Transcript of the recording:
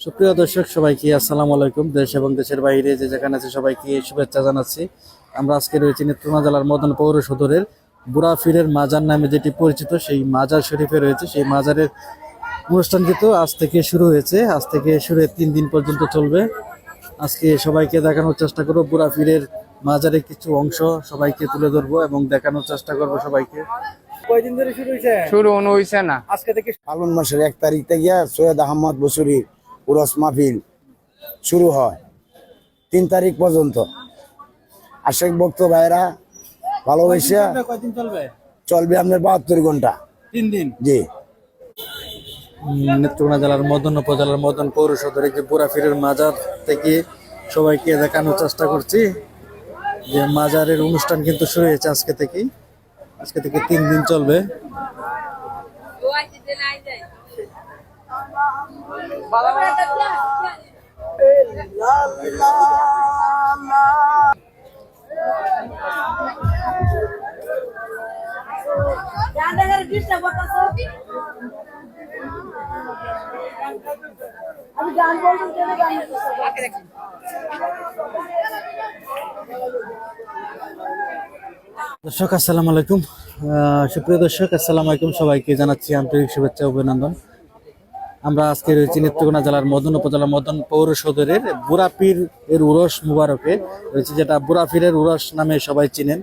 সুপ্রিয় দর্শক সবাইকে আসসালামু আলাইকুম। দেশ এবং দেশের বাইরে যে যেখানে আছে সবাইকে শুভেচ্ছা জানাচ্ছি। আমরা আজকে রয়েছি নেত্রকোনা জেলার মদন পৌর সদরের বুড়াফিরের মাজার নামে যেটি পরিচিত সেই মাজার শরীফে রয়েছে। সেই মাজারের অনুষ্ঠান কিন্তু আজ থেকে শুরু হয়েছে। আজ থেকে শুরু তিন দিন পর্যন্ত চলবে। আজকে সবাইকে দেখানোর চেষ্টা করব। বুড়াফিরের মাজারের কিছু অংশ সবাইকে তুলে ধরবো এবং দেখানোর চেষ্টা করব সবাইকে। কয়দিন ধরে শুরু হয়েছে শুরু না। আজকে থেকে ফাল্গুন মাসের এক তারিখ থেকে সৈয়দ আহমদ বসুরি উরস মাহফিল শুরু হয় তিন তারিখ পর্যন্ত। আশেক ভক্ত ভাইরা ভালোবাসা। চলবে আপনার বাহাত্তর ঘণ্টা। তিন দিন? জি। নেত্রকোনা জেলার মদন উপজেলার মদন পৌর সদরে যে বুড়াফিরের মাজার থেকে সবাইকে দেখানোর চেষ্টা করছি। যে মাজারের অনুষ্ঠান কিন্তু শুরু হয়েছে আজকে থেকেই। আজকে থেকে তিন দিন চলবে। দর্শক আসসালামু আলাইকুম। সুপ্রিয় দর্শক আসসালামু আলাইকুম সবাইকে জানাচ্ছি আন্তরিক শুভেচ্ছা অভিনন্দন। আমরা আজকে রয়েছি নেত্রকোনা জেলার মদন উপজেলার মদন পৌর সদরের বুড়াপীর এর উরস মুবারকে, রয়েছে যেটা বুড়াপীরের উরস নামে সবাই চিনেন।